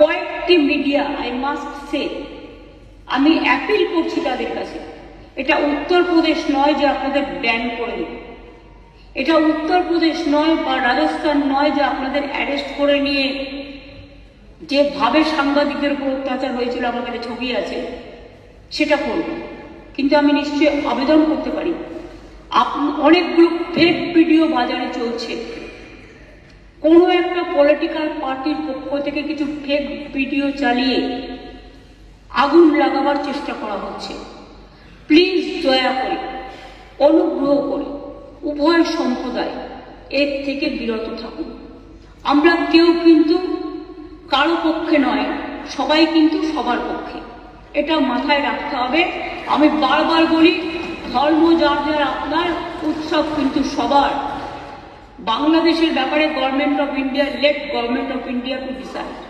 কয়েকটি media I must say আমি appeal করছি তাদের কাছে। এটা উত্তরপ্রদেশ নয় যে আপনাদের ব্যান করে দেবে। এটা উত্তরপ্রদেশ নয় বা রাজস্থান নয় যে আপনাদের অ্যারেস্ট করে নিয়ে যেভাবে সাংবাদিকদের উপর অত্যাচার হয়েছিল, আমার কাছে ছবি আছে, সেটা করব। কিন্তু আমি নিশ্চয়ই আবেদন করতে পারি। অনেকগুলো ফেক ভিডিও বাজারে চলছে। কোনো একটা পলিটিক্যাল পার্টির পক্ষ থেকে কিছু ফেক ভিডিও চালিয়ে আগুন লাগাবার চেষ্টা করা হচ্ছে। প্লিজ দয়া করে, অনুগ্রহ করে, উভয় সম্প্রদায় এর থেকে বিরত থাকুন। আমরা কেউ কিন্তু কারও পক্ষে নয়, সবাই কিন্তু সবার পক্ষে। এটা মাথায় রাখতে হবে। আমি বারবার বলি, ধর্ম যার যার আপনার, উৎসব কিন্তু সবার। বাংলাদেশের ব্যাপারে government of India let government of India to decide